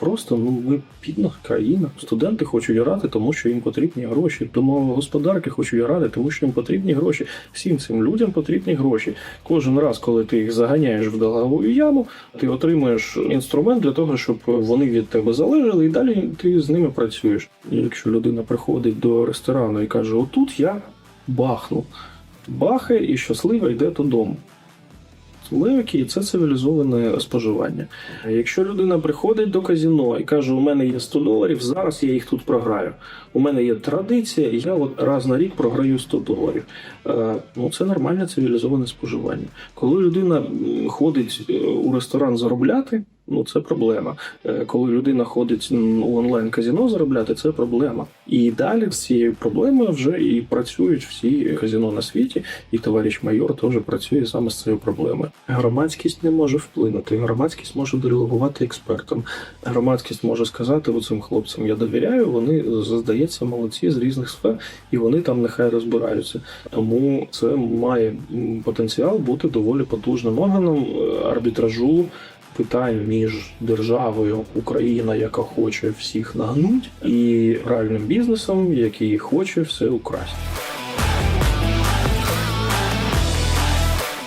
Просто ну ми бідна країна. Студенти хочуть грати, тому що їм потрібні гроші. Домогосподарки хочуть грати, тому що їм потрібні гроші. Всім цим людям потрібні гроші. Кожен раз, коли ти їх заганяєш в долгову яму, ти отримуєш інструмент для того, щоб вони від тебе залежали, і далі ти з ними працюєш. Якщо людина приходить до ресторану і каже: Отут я бахну, бахає і щасливо йде додому. Левики це цивілізоване споживання. Якщо людина приходить до казіно і каже, у мене є 100 доларів, зараз я їх тут програю. У мене є традиція, я от раз на рік програю 100 доларів. Е, Ну це нормальне цивілізоване споживання. Коли людина ходить е, у ресторан заробляти, ну це проблема. Е, Коли людина ходить у онлайн казіно заробляти, це проблема. І далі з цією проблемою вже і працюють всі казіно на світі, і товариш майор теж працює саме з цією проблемою. Громадськість не може вплинути. Громадськість може делегувати експертам. Громадськість може сказати оцим хлопцям: я довіряю, вони здається молодці з різних сфер, і вони там нехай розбираються. Тому це має потенціал бути доволі потужним органом е, арбітражу. Питань між державою Україна, яка хоче всіх нагнуть, і реальним бізнесом, який хоче все украсти.